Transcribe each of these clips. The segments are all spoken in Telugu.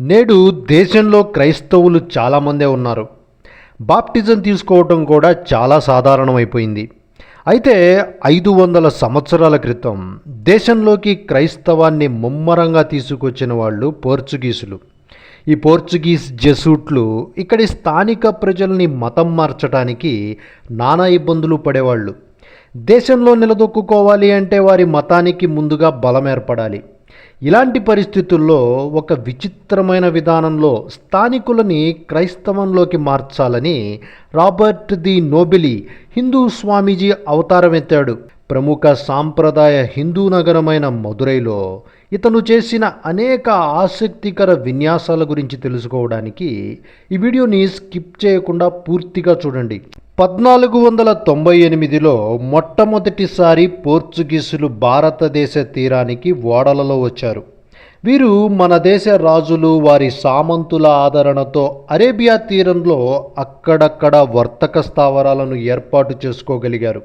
నేడు దేశంలో క్రైస్తవులు చాలామందే ఉన్నారు. బాప్టిజం తీసుకోవటం కూడా చాలా సాధారణమైపోయింది. అయితే ఐదు వందల సంవత్సరాల క్రితం దేశంలోకి క్రైస్తవాన్ని ముమ్మరంగా తీసుకొచ్చిన వాళ్ళు పోర్చుగీసులు. ఈ పోర్చుగీస్ జెసూట్లు ఇక్కడి స్థానిక ప్రజల్ని మతం మార్చడానికి నానా ఇబ్బందులు పడేవాళ్ళు. దేశంలో నిలదొక్కుకోవాలి అంటే వారి మతానికి ముందుగా బలం ఏర్పడాలి. ఇలాంటి పరిస్థితుల్లో ఒక విచిత్రమైన విధానంలో స్థానికులని క్రైస్తవంలోకి మార్చాలని రాబర్ట్ ది నోబెలి హిందూ స్వామీజీ అవతారమెత్తాడు. ప్రముఖ సాంప్రదాయ హిందూ నగరమైన మదురైలో ఇతను చేసిన అనేక ఆసక్తికర విన్యాసాల గురించి తెలుసుకోవడానికి ఈ వీడియోని స్కిప్ చేయకుండా పూర్తిగా చూడండి. పద్నాలుగు వందల తొంభై ఎనిమిదిలో మొట్టమొదటిసారి పోర్చుగీసులు భారతదేశ తీరానికి ఓడలలో వచ్చారు. వీరు మన దేశ రాజులు వారి సామంతుల ఆదరణతో అరేబియా తీరంలో అక్కడక్కడ వర్తక స్థావరాలను ఏర్పాటు చేసుకోగలిగారు.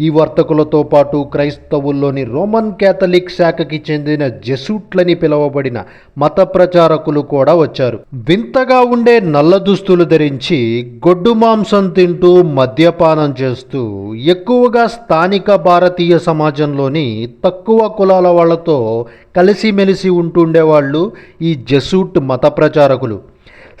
ఈ వర్తకులతో పాటు క్రైస్తవుల్లోని రోమన్ క్యాథలిక్ శాఖకి చెందిన జెసూట్లని పిలువబడిన మత ప్రచారకులు కూడా వచ్చారు. వింతగా ఉండే నల్ల దుస్తులు ధరించి గొడ్డు మాంసం తింటూ మద్యపానం చేస్తూ ఎక్కువగా స్థానిక భారతీయ సమాజంలోని తక్కువ కులాల వాళ్ళతో కలిసిమెలిసి ఉంటుండేవాళ్ళు ఈ జెసూట్ మత ప్రచారకులు.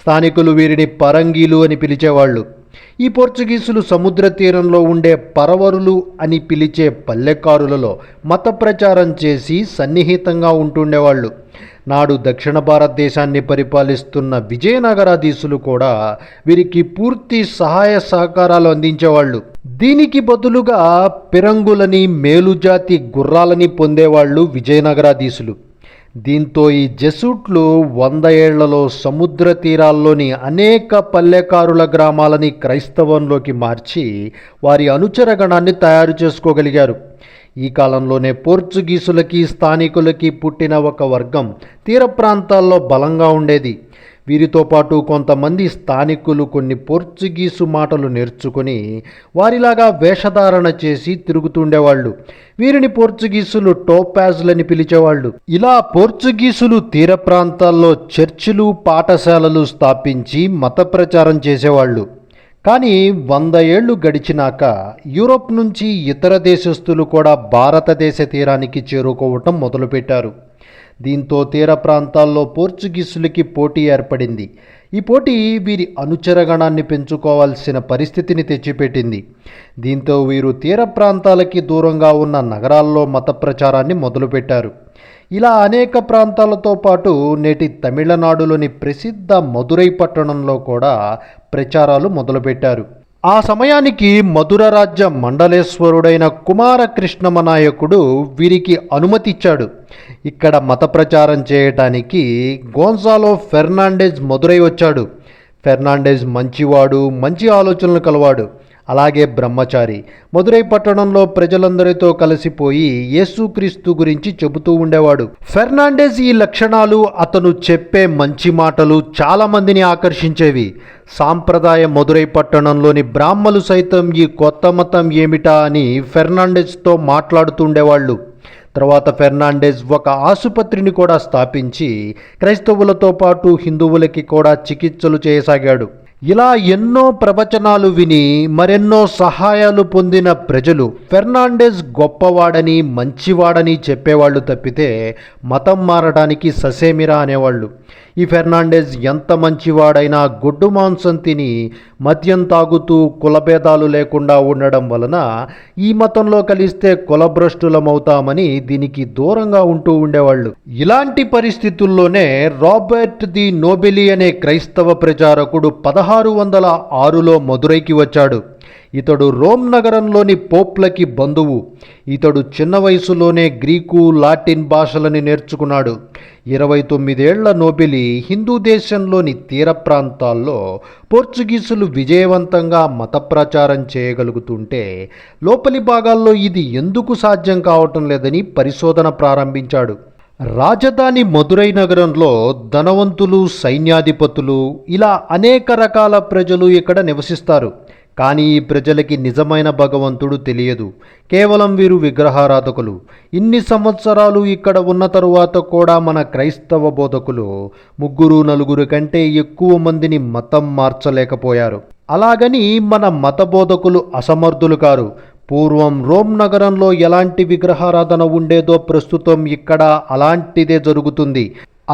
స్థానికులు వీరిని పరంగీలు అని పిలిచేవాళ్ళు. ఈ పోర్చుగీసులు సముద్ర తీరంలో ఉండే పరవరులు అని పిలిచే పల్లెకారులలో మత ప్రచారం చేసి సన్నిహితంగా ఉంటుండేవాళ్ళు. నాడు దక్షిణ భారతదేశాన్ని పరిపాలిస్తున్న విజయనగరాధీశులు కూడా వీరికి పూర్తి సహాయ సహకారాలు అందించేవాళ్ళు. దీనికి బదులుగా పిరంగులని మేలుజాతి గుర్రాలని పొందేవాళ్ళు విజయనగరాధీశులు. దీంతో ఈ జెసూట్లు వంద ఏళ్ళలో సముద్ర తీరాల్లోని అనేక పల్లెకారుల గ్రామాలని క్రైస్తవంలోకి మార్చి వారి అనుచరగణాన్ని తయారు చేసుకోగలిగారు. ఈ కాలంలోనే పోర్చుగీసులకి స్థానికులకి పుట్టిన ఒక వర్గం తీర ప్రాంతాల్లో బలంగా ఉండేది. వీరితో పాటు కొంతమంది స్థానికులు కొన్ని పోర్చుగీసు మాటలు నేర్చుకొని వారిలాగా వేషధారణ చేసి తిరుగుతుండేవాళ్ళు. వీరిని పోర్చుగీసులు టోపాజ్లని పిలిచేవాళ్ళు. ఇలా పోర్చుగీసులు తీర ప్రాంతాల్లో చర్చిలు పాఠశాలలు స్థాపించి మత ప్రచారం చేసేవాళ్ళు. కానీ వంద ఏళ్ళు గడిచినాక యూరోప్ నుంచి ఇతర దేశస్తులు కూడా భారతదేశ తీరానికి చేరుకోవటం మొదలుపెట్టారు. దీంతో తీర ప్రాంతాల్లో పోర్చుగీసులకి పోటీ ఏర్పడింది. ఈ పోటీ వీరి అనుచరగణాన్ని పెంచుకోవాల్సిన పరిస్థితిని తెచ్చిపెట్టింది. దీంతో వీరు తీర ప్రాంతాలకి దూరంగా ఉన్న నగరాల్లో మత ప్రచారాన్ని మొదలుపెట్టారు. ఇలా అనేక ప్రాంతాలతో పాటు నేటి తమిళనాడులోని ప్రసిద్ధ మదురై పట్టణంలో కూడా ప్రచారాలు మొదలుపెట్టారు. ఆ సమయానికి మధుర రాజ్య మండలేశ్వరుడైన కుమారకృష్ణమ నాయకుడు వీరికి అనుమతి ఇచ్చాడు ఇక్కడ మత ప్రచారం చేయటానికి గోన్సాలో ఫెర్నాండెజ్ మధురై వచ్చాడు. ఫెర్నాండెజ్ మంచివాడు మంచి ఆలోచనలు కలవాడు. అలాగే బ్రహ్మచారి. మదురై పట్టణంలో ప్రజలందరితో కలిసిపోయి యేసుక్రీస్తు గురించి చెబుతూ ఉండేవాడు. ఫెర్నాండెస్ ఈ లక్షణాలు అతను చెప్పే మంచి మాటలు చాలామందిని ఆకర్షించేవి. సాంప్రదాయ మదురై పట్టణంలోని బ్రాహ్మలు సైతం ఈ కొత్త మతం ఏమిటా అని ఫెర్నాండెస్తో మాట్లాడుతుండేవాళ్ళు తర్వాత ఫెర్నాండెజ్ ఒక ఆసుపత్రిని కూడా స్థాపించి క్రైస్తవులతో పాటు హిందువులకి కూడా చికిత్సలు చేయసాగాడు. ఇలా ఎన్నో ప్రవచనాలు విని మరెన్నో సహాయాలు పొందిన ప్రజలు ఫెర్నాండెస్ గొప్పవాడని మంచివాడని చెప్పేవాళ్ళు తప్పితే మతం మారడానికి ససేమిరా అనేవాళ్ళు. ఈ ఫెర్నాండెస్ ఎంత మంచివాడైనా గొడ్డు మాంసం తిని మద్యం తాగుతూ కులభేదాలు లేకుండా ఉండడం వలన ఈ మతంలో కలిస్తే కులభ్రష్టులమవుతామని దీనికి దూరంగా ఉంటూ ఉండేవాళ్ళు. ఇలాంటి పరిస్థితుల్లోనే రాబర్ట్ ది నోబెలి అనే క్రైస్తవ ప్రచారకుడు పదహారు పదహారు వందల ఆరులో మదురైకి వచ్చాడు. ఇతడు రోమ్ నగరంలోని పోప్లకి బంధువు. ఇతడు చిన్న వయసులోనే గ్రీకు లాటిన్ భాషలని నేర్చుకున్నాడు. ఇరవై తొమ్మిదేళ్ళ నోబిలి హిందూ దేశంలోని తీర ప్రాంతాల్లో పోర్చుగీసులు విజయవంతంగా మత ప్రచారం చేయగలుగుతుంటే లోపలి భాగాల్లో ఇది ఎందుకు సాధ్యం కావటం లేదని పరిశోధన ప్రారంభించాడు. రాజధాని మదురై నగరంలో ధనవంతులు సైన్యాధిపతులు ఇలా అనేక రకాల ప్రజలు ఇక్కడ నివసిస్తారు. కానీ ఈ ప్రజలకి నిజమైన భగవంతుడు తెలియదు. కేవలం వీరు విగ్రహారాధకులు. ఇన్ని సంవత్సరాలు ఇక్కడ ఉన్న తరువాత కూడా మన క్రైస్తవ బోధకులు ముగ్గురు నలుగురు కంటే ఎక్కువ మందిని మతం మార్చలేకపోయారు. అలాగని మన మత బోధకులు అసమర్థులు కారు. పూర్వం రోమ్ నగరంలో ఎలాంటి విగ్రహారాధన ఉండేదో ప్రస్తుతం ఇక్కడ అలాంటిదే జరుగుతుంది.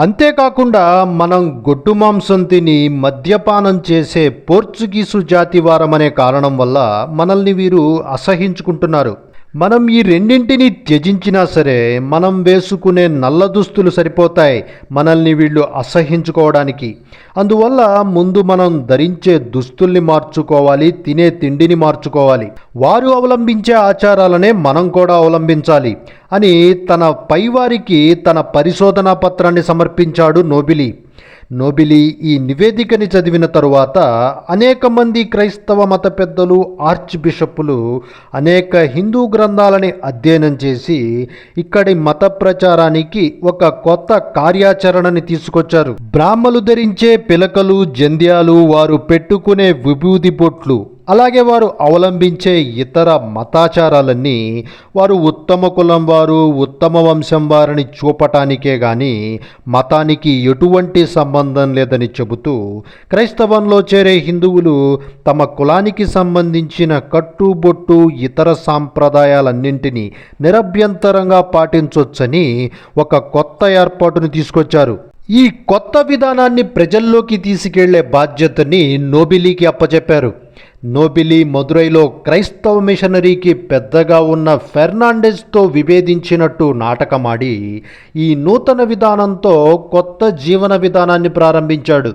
అంతేకాకుండా మనం గొడ్డు మాంసం తిని మద్యపానం చేసే పోర్చుగీసు జాతి వారమనే కారణం వల్ల మనల్ని వీరు అసహించుకుంటున్నారు. మనం ఈ రెండింటిని త్యజించినా సరే మనం వేసుకునే నల్ల దుస్తులు సరిపోతాయి. మనల్ని వీళ్ళు అసహించుకోవడానికి. అందువల్ల ముందు మనం ధరించే దుస్తుల్ని మార్చుకోవాలి తినే తిండిని మార్చుకోవాలి. వారు అవలంబించే ఆచారాలనే మనం కూడా అవలంబించాలి అని తన పైవారికి తన పరిశోధనా పత్రాన్ని సమర్పించాడు నోబిలి. నోబిలి ఈ నివేదికని చదివిన తరువాత అనేక మంది క్రైస్తవ మత పెద్దలు ఆర్చ్ బిషప్పులు అనేక హిందూ గ్రంథాలని అధ్యయనం చేసి ఇక్కడి మత ప్రచారానికి ఒక కొత్త కార్యాచరణని తీసుకొచ్చారు. బ్రాహ్మలు ధరించే పిలకలు జంధ్యాలు వారు పెట్టుకునే విభూది బొట్లు అలాగే వారు అవలంబించే ఇతర మతాచారాలన్నీ వారు ఉత్తమ కులం వారు ఉత్తమ వంశం వారిని చూపటానికే గాని మతానికి ఎటువంటి సంబంధం లేదని చెబుతూ క్రైస్తవంలో చేరే హిందువులు తమ కులానికి సంబంధించిన కట్టుబొట్టు ఇతర సాంప్రదాయాలన్నింటినీ నిరభ్యంతరంగా పాటించవచ్చని ఒక కొత్త ఏర్పాటును తీసుకొచ్చారు. ఈ కొత్త విధానాన్ని ప్రజల్లోకి తీసుకెళ్ళే బాధ్యతని నోబిలీకి అప్పచెప్పారు నోబిలి మదురైలో క్రైస్తవ మిషనరీకి పెద్దగా ఉన్న ఫెర్నాండెస్తో విభేదించినట్టు నాటకమాడి ఈ నూతన విధానంతో కొత్త జీవన విధానాన్ని ప్రారంభించాడు.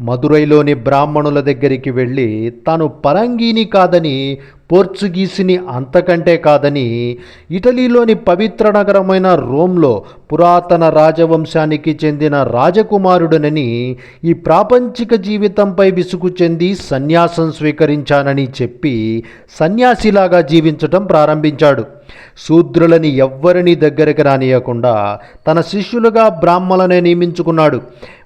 మదురైలోని బ్రాహ్మణుల దగ్గరికి వెళ్ళి తాను పరంగీని కాదని పోర్చుగీసిని అంతకంటే కాదని ఇటలీలోని పవిత్ర నగరమైన రోమ్లో పురాతన రాజవంశానికి చెందిన రాజకుమారుడనని ఈ ప్రాపంచిక జీవితంపై విసుగు చెంది సన్యాసం స్వీకరించానని చెప్పి సన్యాసిలాగా జీవించటం ప్రారంభించాడు. శూద్రులని ఎవ్వరిని దగ్గరికి రానియకుండా తన శిష్యులుగా బ్రాహ్మలనే నియమించుకున్నాడు.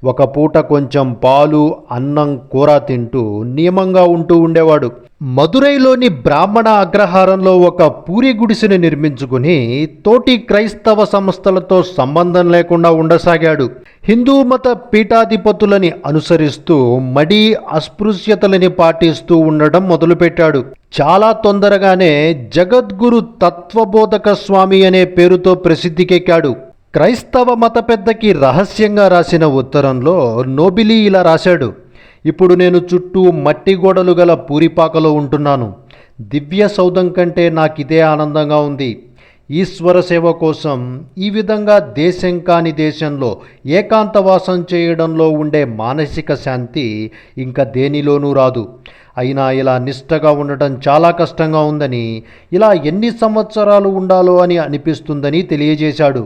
ఒక పూట కొంచెం పాలు అన్నం కూర తింటూ నియమంగా ఉంటూ ఉండేవాడు. మదురైలోని బ్రాహ్మణ అగ్రహారంలో ఒక పూరి గుడిసెని నిర్మించుకుని తోటి క్రైస్తవ సంస్థలతో సంబంధం లేకుండా ఉండసాగాడు. హిందూ మత పీఠాధిపతులని అనుసరిస్తూ మడి అస్పృశ్యతలని పాటిస్తూ ఉండడం మొదలుపెట్టాడు. చాలా తొందరగానే జగద్గురు తత్వబోధక స్వామి అనే పేరుతో ప్రసిద్ధికెక్కాడు. క్రైస్తవ మత పెద్దకి రహస్యంగా రాసిన ఉత్తరంలో నోబిలి ఇలా రాశాడు. ఇప్పుడు నేను చుట్టూ మట్టి గోడలు గల పూరిపాకలో ఉంటున్నాను. దివ్య సౌధం కంటే నాకిదే ఆనందంగా ఉంది. ఈశ్వర సేవ కోసం ఈ విధంగా దేశం కాని దేశంలో ఏకాంతవాసం చేయడంలో ఉండే మానసిక శాంతి ఇంకా దేనిలోనూ రాదు. అయినా ఇలా నిష్టగా ఉండటం చాలా కష్టంగా ఉందని ఇలా ఎన్ని సంవత్సరాలు ఉండాలో అని అనిపిస్తుందని తెలియజేశాడు.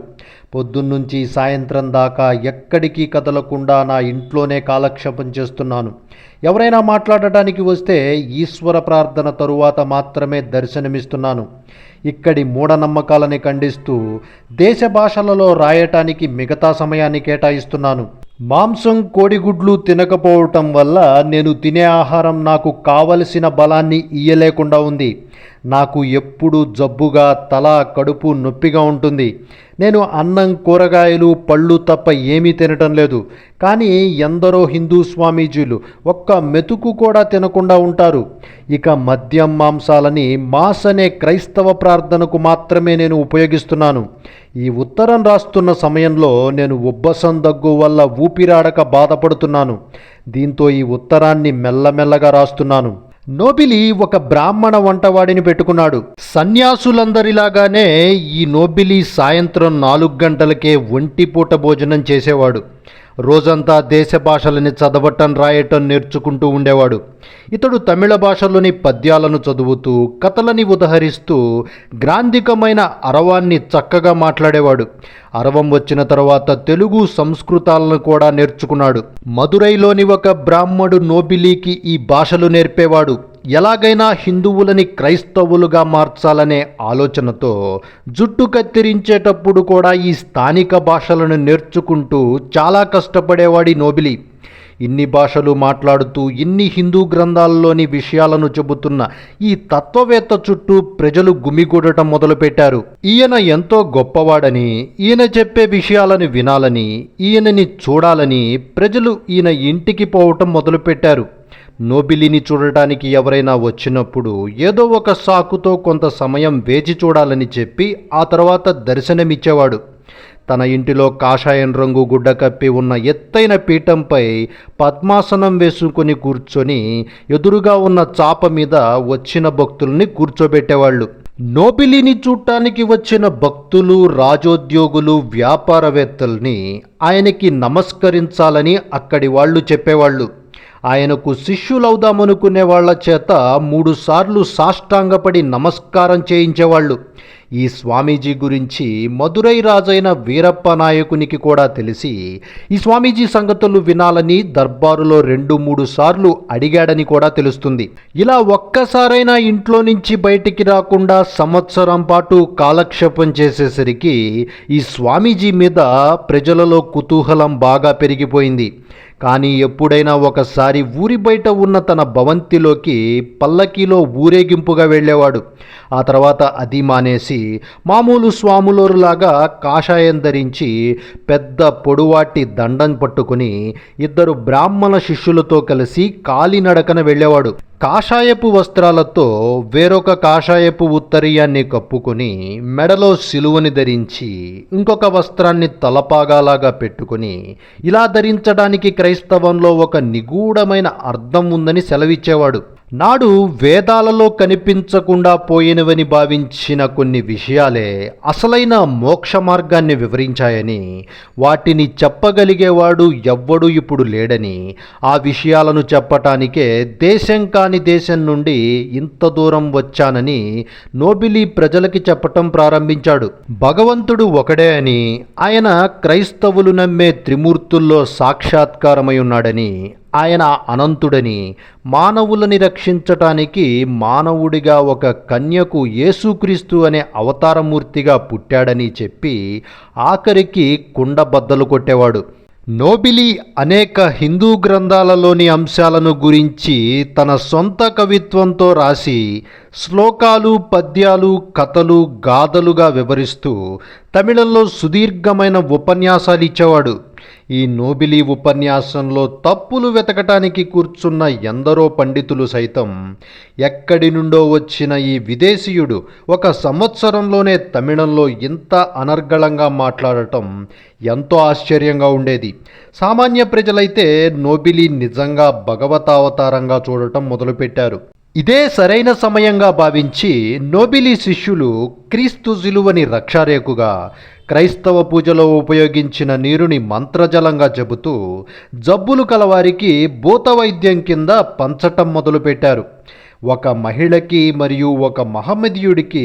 పొద్దున్నుంచి సాయంత్రం దాకా ఎక్కడికి కదలకుండా నా ఇంట్లోనే కాలక్షేపం చేస్తున్నాను. ఎవరైనా మాట్లాడటానికి వస్తే ఈశ్వర ప్రార్థన తరువాత మాత్రమే దర్శనమిస్తున్నాను. ఇక్కడి మూఢనమ్మకాలని ఖండిస్తూ దేశ భాషలలో రాయటానికి మిగతా సమయాన్ని కేటాయిస్తున్నాను. మాంసం కోడిగుడ్లు తినకపోవటం వల్ల నేను తినే ఆహారం నాకు కావలసిన బలాన్ని ఇయ్యలేకుండా ఉంది. నాకు ఎప్పుడు జబ్బుగా తల కడుపు నొప్పిగా ఉంటుంది. నేను అన్నం కూరగాయలు పళ్ళు తప్ప ఏమీ తినటం లేదు. కానీ ఎందరో హిందూ స్వామీజీలు ఒక్క మెతుకు కూడా తినకుండా ఉంటారు. ఇక మద్యం మాంసాలని మాస్ అనే క్రైస్తవ ప్రార్థనకు మాత్రమే నేను ఉపయోగిస్తున్నాను. ఈ ఉత్తరం రాస్తున్న సమయంలో నేను ఉబ్బసం దగ్గు వల్ల ఊపిరాడక బాధపడుతున్నాను. దీంతో ఈ ఉత్తరాన్ని మెల్లమెల్లగా రాస్తున్నాను. నోబిలి ఒక బ్రాహ్మణ వంటవాడిని పెట్టుకున్నాడు. సన్యాసులందరిలాగానే ఈ నోబిలి సాయంత్రం నాలుగు గంటలకే ఒంటిపూట భోజనం చేసేవాడు. రోజంతా దేశ భాషలని చదవటం రాయటం నేర్చుకుంటూ ఉండేవాడు. ఇతడు తమిళ భాషలోని పద్యాలను చదువుతూ కథలని ఉదహరిస్తూ గ్రాంధికమైన అరవాన్ని చక్కగా మాట్లాడేవాడు. అరవం వచ్చిన తర్వాత తెలుగు సంస్కృతాలను కూడా నేర్చుకున్నాడు. మదురైలోని ఒక బ్రాహ్మడు నోబిలీకి ఈ భాషలు నేర్పేవాడు. ఎలాగైనా హిందువులని క్రైస్తవులుగా మార్చాలనే ఆలోచనతో జుట్టు కత్తిరించేటప్పుడు కూడా ఈ స్థానిక భాషలను నేర్చుకుంటూ చాలా కష్టపడేవాడి నోబిలి. ఇన్ని భాషలు మాట్లాడుతూ ఇన్ని హిందూ గ్రంథాల్లోని విషయాలను చెబుతున్న ఈ తత్వవేత్త చుట్టూ ప్రజలు గుమిగూడటం మొదలుపెట్టారు. ఈయన ఎంతో గొప్పవాడని ఈయన చెప్పే విషయాలను వినాలని ఈయనని చూడాలని ప్రజలు ఈయన ఇంటికి పోవటం మొదలుపెట్టారు. నోబిలిని చూడటానికి ఎవరైనా వచ్చినప్పుడు ఏదో ఒక సాకుతో కొంత సమయం వేచి చూడాలని చెప్పి ఆ తర్వాత దర్శనమిచ్చేవాడు. తన ఇంటిలో కాషాయం రంగు గుడ్డ కప్పి ఉన్న ఎత్తైన పీఠంపై పద్మాసనం వేసుకొని కూర్చొని ఎదురుగా ఉన్న చాప మీద వచ్చిన భక్తుల్ని కూర్చోబెట్టేవాళ్ళు. నోబిలిని చూడటానికి వచ్చిన భక్తులు రాజోద్యోగులు వ్యాపారవేత్తల్ని ఆయనకి నమస్కరించాలని అక్కడి వాళ్ళు చెప్పేవాళ్ళు. ఆయనకు శిష్యులవుదామనుకునే వాళ్ళ చేత మూడుసార్లు సాష్టాంగపడి నమస్కారం చేయించేవాళ్ళు. ఈ స్వామీజీ గురించి మదురై రాజైన వీరప్ప నాయకునికి కూడా తెలిసి ఈ స్వామీజీ సంగతులు వినాలని దర్బారులో రెండు మూడు సార్లు అడిగాడని కూడా తెలుస్తుంది. ఇలా ఒక్కసారైనా ఇంట్లో నుంచి బయటికి రాకుండా సంవత్సరం పాటు కాలక్షేపం చేసేసరికి ఈ స్వామీజీ మీద ప్రజలలో కుతూహలం బాగా పెరిగిపోయింది. కానీ ఎప్పుడైనా ఒకసారి ఊరి బయట ఉన్న తన భవంతిలోకి పల్లకీలో ఊరేగింపుగా వెళ్ళేవాడు. ఆ తర్వాత అది మానేసి మామూలు స్వాములోరులాగా కాషాయం ధరించి పెద్ద పొడువాటి దండం పట్టుకుని ఇద్దరు బ్రాహ్మణ శిష్యులతో కలిసి కాలినడకన వెళ్ళేవాడు. కాషాయపు వస్త్రాలతో వేరొక కాషాయపు ఉత్తరీయాన్ని కప్పుకొని మెడలో సిలువని ధరించి ఇంకొక వస్త్రాన్ని తలపాగాలాగా పెట్టుకుని ఇలా ధరించడానికి క్రైస్తవంలో ఒక నిగూఢమైన అర్థం ఉందని సెలవిచ్చేవాడు. నాడు వేదాలలో కనిపించకుండా పోయినవని భావించిన కొన్ని విషయాలే అసలైన మోక్ష మార్గాన్ని వివరించాయని వాటిని చెప్పగలిగేవాడు ఎవ్వడు ఇప్పుడు లేడని ఆ విషయాలను చెప్పటానికే దేశం కాని దేశం నుండి ఇంత దూరం వచ్చానని నోబిలి ప్రజలకి చెప్పటం ప్రారంభించాడు. భగవంతుడు ఒకడే అని ఆయన క్రైస్తవులు నమ్మే త్రిమూర్తుల్లో సాక్షాత్కారమై ఉన్నాడని ఆయన అనంతుడని మానవులని రక్షించటానికి మానవుడిగా ఒక కన్యకు యేసుక్రీస్తు అనే అవతారమూర్తిగా పుట్టాడని చెప్పి ఆఖరికి కుండ బద్దలు కొట్టేవాడు. నోబిలి అనేక హిందూ గ్రంథాలలోని అంశాలను గురించి తన సొంత కవిత్వంతో రాసి శ్లోకాలు పద్యాలు కథలు గాథలుగా వివరిస్తూ తమిళంలో సుదీర్ఘమైన ఉపన్యాసాలు ఇచ్చేవాడు. ఈ నోబిలి ఉపన్యాసంలో తప్పులు వెతకటానికి కూర్చున్న ఎందరో పండితులు సైతం ఎక్కడి నుండో వచ్చిన ఈ విదేశీయుడు ఒక సంవత్సరంలోనే తమిళంలో ఇంత అనర్గళంగా మాట్లాడటం ఎంతో ఆశ్చర్యంగా ఉండేది. సామాన్య ప్రజలైతే నోబిలి నిజంగా భగవతావతారంగా చూడటం మొదలుపెట్టారు. ఇదే సరైన సమయంగా భావించి నోబిలి శిష్యులు క్రీస్తు శిలువని రక్షారేకుగా క్రైస్తవ పూజలో ఉపయోగించిన నీరుని మంత్రజలంగా చెబుతూ జబ్బులు కలవారికి భూత వైద్యం కింద పంచటం మొదలుపెట్టారు. ఒక మహిళకి మరియు ఒక మహమ్మదీయుడికి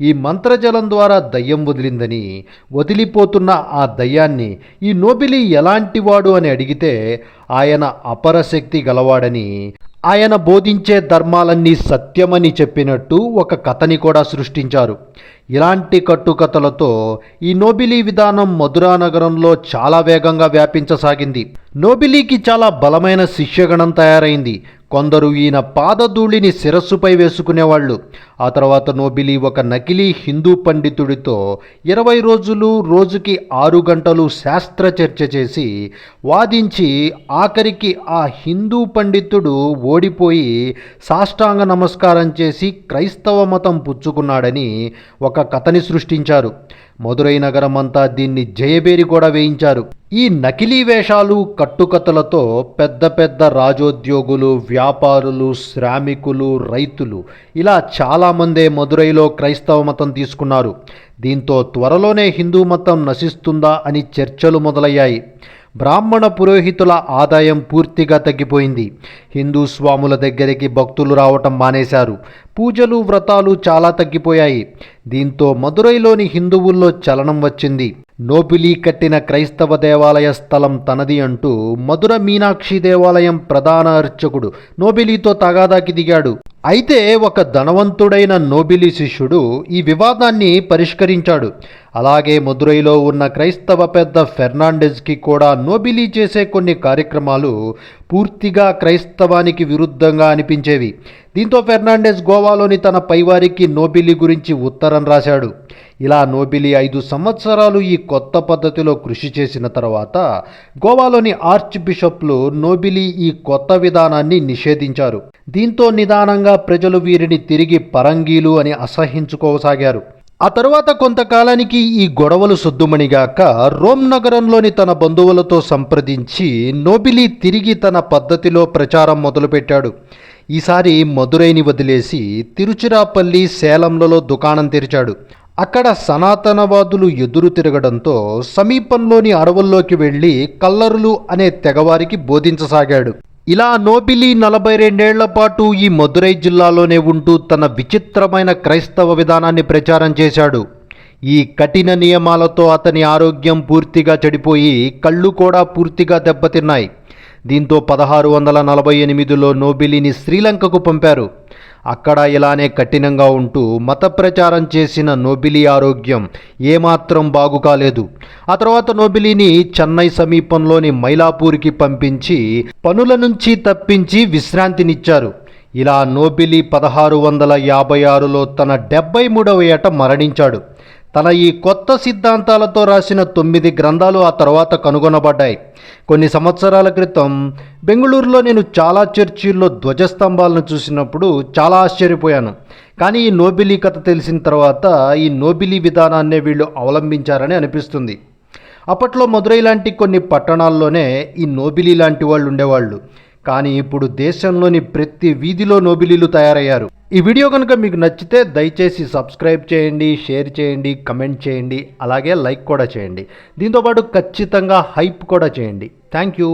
ఈ మంత్రజలం ద్వారా దయ్యం వదిలిందని వదిలిపోతున్న ఆ దయ్యాన్ని ఈ నోబిలి ఎలాంటివాడు అని అడిగితే ఆయన అపరశక్తి గలవాడని ఆయన బోధించే ధర్మాలన్నీ సత్యమని చెప్పినట్టు ఒక కథని కూడా సృష్టించారు. ఇలాంటి కట్టుకథలతో ఈ నోబిలీ విధానం మధురా నగరంలో చాలా వేగంగా వ్యాపించసాగింది. నోబిలీకి చాలా బలమైన శిష్యగణం తయారైంది. కొందరు ఈయన పాదధూళిని శిరస్సుపై వేసుకునేవాళ్ళు. ఆ తర్వాత నోబిలి ఒక నకిలీ హిందూ పండితుడితో ఇరవై రోజులు రోజుకి ఆరు గంటలు శాస్త్ర చర్చ చేసి వాదించి ఆఖరికి ఆ హిందూ పండితుడు ఓడిపోయి సాష్టాంగ నమస్కారం చేసి క్రైస్తవ మతం పుచ్చుకున్నాడని ఒక కథని సృష్టించారు. మదురై నగరం అంతా దీన్ని జయబేరి కూడా వేయించారు. ఈ నకిలీ వేషాలు కట్టుకథలతో పెద్ద పెద్ద రాజోద్యోగులు వ్యాపారులు శ్రామికులు రైతులు ఇలా చాలామందే మదురైలో క్రైస్తవ మతం తీసుకున్నారు. దీంతో త్వరలోనే హిందూ మతం నశిస్తుందా అని చర్చలు మొదలయ్యాయి. బ్రాహ్మణ పురోహితుల ఆదాయం పూర్తిగా తగ్గిపోయింది. హిందూ స్వాముల దగ్గరికి భక్తులు రావటం మానేశారు. పూజలు వ్రతాలు చాలా తగ్గిపోయాయి. దీంతో మదురైలోని హిందువుల్లో చలనం వచ్చింది. నోబిలీ కట్టిన క్రైస్తవ దేవాలయ స్థలం తనది అంటూ మధుర మీనాక్షి దేవాలయం ప్రధాన అర్చకుడు నోబిలీతో తగాదాకి దిగాడు. అయితే ఒక ధనవంతుడైన నోబిలి శిష్యుడు ఈ వివాదాన్ని పరిష్కరించాడు. అలాగే మదురైలో ఉన్న క్రైస్తవ పెద్ద ఫెర్నాండెజ్కి కూడా నోబిలీ చేసే కొన్ని కార్యక్రమాలు పూర్తిగా క్రైస్తవానికి విరుద్ధంగా అనిపించేవి. దీంతో ఫెర్నాండెస్ గోవాలోని తన పైవారికి నోబిలి గురించి ఉత్తరం రాశాడు. ఇలా నోబిలి ఐదు సంవత్సరాలు ఈ కొత్త పద్ధతిలో కృషి చేసిన తర్వాత గోవాలోని ఆర్చ్ బిషప్లు నోబిలి ఈ కొత్త విధానాన్ని నిషేధించారు. దీంతో నిదానంగా ప్రజలు వీరిని తిరిగి పరంగీలు అని అసహించుకోసాగారు. ఆ తరువాత కొంతకాలానికి ఈ గొడవలు సొద్దుమణిగాక రోమ్ నగరంలోని తన బంధువులతో సంప్రదించి నోబిలి తిరిగి తన పద్ధతిలో ప్రచారం మొదలుపెట్టాడు. ఈసారి మదురైని వదిలేసి తిరుచిరాపల్లి సేలంలలో దుకాణం తెరిచాడు. అక్కడ సనాతనవాదులు ఎదురు తిరగడంతో సమీపంలోని అడవుల్లోకి వెళ్ళి కల్లరులు అనే తెగవారికి బోధించసాగాడు. ఇలా నోబిలి నలభై రెండేళ్ళ పాటు ఈ మదురై జిల్లాలోనే ఉంటూ తన విచిత్రమైన క్రైస్తవ విధానాన్ని ప్రచారం చేశాడు. ఈ కఠిన నియమాలతో అతని ఆరోగ్యం పూర్తిగా చెడిపోయి కళ్ళు కూడా పూర్తిగా దెబ్బతిన్నాయి. దీంతో పదహారు వందల నలభై ఎనిమిదిలో నోబిలిని శ్రీలంకకు పంపారు. అక్కడ ఇలానే కఠినంగా ఉంటూ మత ప్రచారం చేసిన నోబిలి ఆరోగ్యం ఏమాత్రం బాగు కాలేదు. ఆ తర్వాత నోబిలిని చెన్నై సమీపంలోని మైలాపూర్కి పంపించి పనుల నుంచి తప్పించి విశ్రాంతినిచ్చారు. ఇలా నోబిలి పదహారు వందల యాభై ఆరులో తన డెబ్బై మూడవ ఏట మరణించాడు. తన ఈ కొత్త సిద్ధాంతాలతో రాసిన తొమ్మిది గ్రంథాలు ఆ తర్వాత కనుగొనబడ్డాయి. కొన్ని సంవత్సరాల క్రితం బెంగళూరులో నేను చాలా చర్చిల్లో ధ్వజస్తంభాలను చూసినప్పుడు చాలా ఆశ్చర్యపోయాను. కానీ ఈ నోబిలీ కథ తెలిసిన తర్వాత ఈ నోబిలీ విధానాన్నే వీళ్ళు అవలంబించారని అనిపిస్తుంది. అప్పట్లో మదురై లాంటి కొన్ని పట్టణాల్లోనే ఈ నోబిలీ లాంటి వాళ్ళు ఉండేవాళ్ళు కానీ ఇప్పుడు దేశంలోని ప్రతి వీధిలో నోబిలీలు తయారయ్యారు. ఈ వీడియో కనుక మీకు నచ్చితే దయచేసి సబ్స్క్రైబ్ చేయండి షేర్ చేయండి కమెంట్ చేయండి అలాగే లైక్ కూడా చేయండి. దీంతోపాటు ఖచ్చితంగా హైప్ కూడా చేయండి. Thank you.